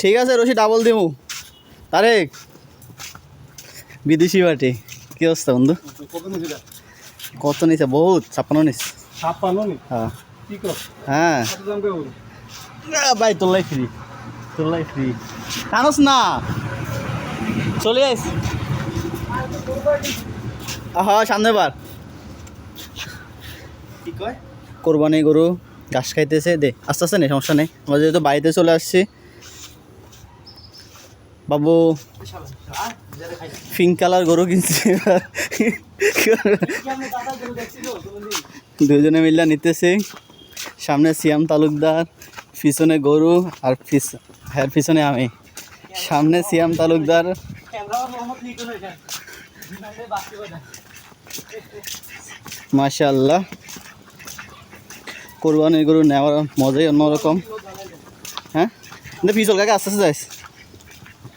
ঠিক আছে রশি ডাবল দিমু। তারেক বিদেশি বাটি কি অবস্থা বন্ধু? কত নিছে? বহুত ছাপ্পান্ন নিস হ্যাঁ। হ্যাঁ। ভাই তোলাই ফ্রি তোলাই ফ্রি টানোস না। চলে আইস। হ্যাঁ সামনে বার। কি কয়? কোরবানি গরু ঘাস খাইতেছে। দে আস্তে আস্তে নেই সমস্যা নেই। আমরা যেহেতু বাড়িতে চলে আসছি বাবু পিঙ্ক কালার গরু কিনছি দুজনে মিলে নিতেছে। সামনে সিয়াম তালুকদার, পিছনে গরু আর হ্যাঁ পিছনে আমি। সামনে সিয়াম তালুকদার। মাশাল্লাহ কোরবানির গরু নেওয়ার মজাই অন্যরকম। হ্যাঁ? পিছল, কাকে, আস্তে আস্তে যাইস।